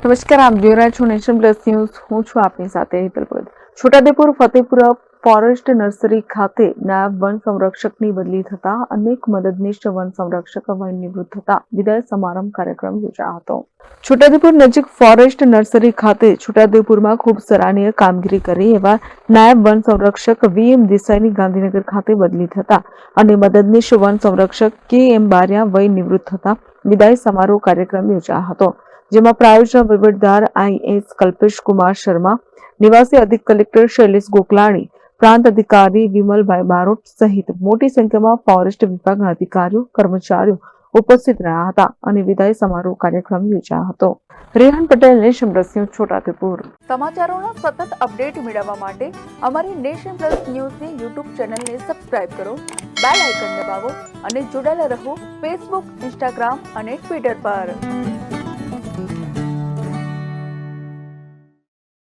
નમસ્કાર, આપ જોઈ રહ્યા છો નેશન પ્લસ ન્યૂઝ. હું છું આપની સાથે હિતલ ભગત. છોટાદેપુર ફતેપુરા ફોરેસ્ટ નર્સરી ખાતે નાયબ વન સંરક્ષકની બદલી થતા અનેક મદદનીશ વન સંરક્ષક નિવૃત્ત થતા વિદાય સમારંભ કાર્યક્રમ યોજાયો હતો. છોટાદેપુર નજીક ફોરેસ્ટ નર્સરી ખાતે છોટાદેપુરમાં ખૂબ સરાહનીય કામગીરી કરી એવા નાયબ વન સંરક્ષક વી એમ દેસાઈની ગાંધીનગર ખાતે બદલી થતા અને મદદનીશ વન સંરક્ષક કે એમ બારિયા વય નિવૃત્ત થતા વિદાય સમારોહ કાર્યક્રમ યોજાયો હતો. જેમાં પ્રાયોજક વહીવટદાર આઈએસ કલ્પેશ કુમાર શર્મા, નિવાસી અધિક કલેક્ટર શૈલેષ ગોકલાણી, પ્રાંત અધિકારી વિમલભાઈ બારોટ સહિત મોટી સંખ્યામાં ફોરેસ્ટ વિભાગના અધિકારીઓ, કર્મચારીઓ ઉપસ્થિત રહ્યા હતા અને વિદાય સમારોહ કાર્યક્રમ યોજાયો હતો. Rehan Patel, nation plus news, Chhotaudepur. સમાચારોના સતત અપડેટ મેળવવા માટે અમારી નેશન પ્લસ ન્યૂઝની યુટ્યુબ ચેનલને સબસ્ક્રાઇબ કરો, બેલ આઇકન દબાવો અને જોડાયેલા રહો ફેસબુક, ઇન્સ્ટાગ્રામ અને ટ્વિટર પર.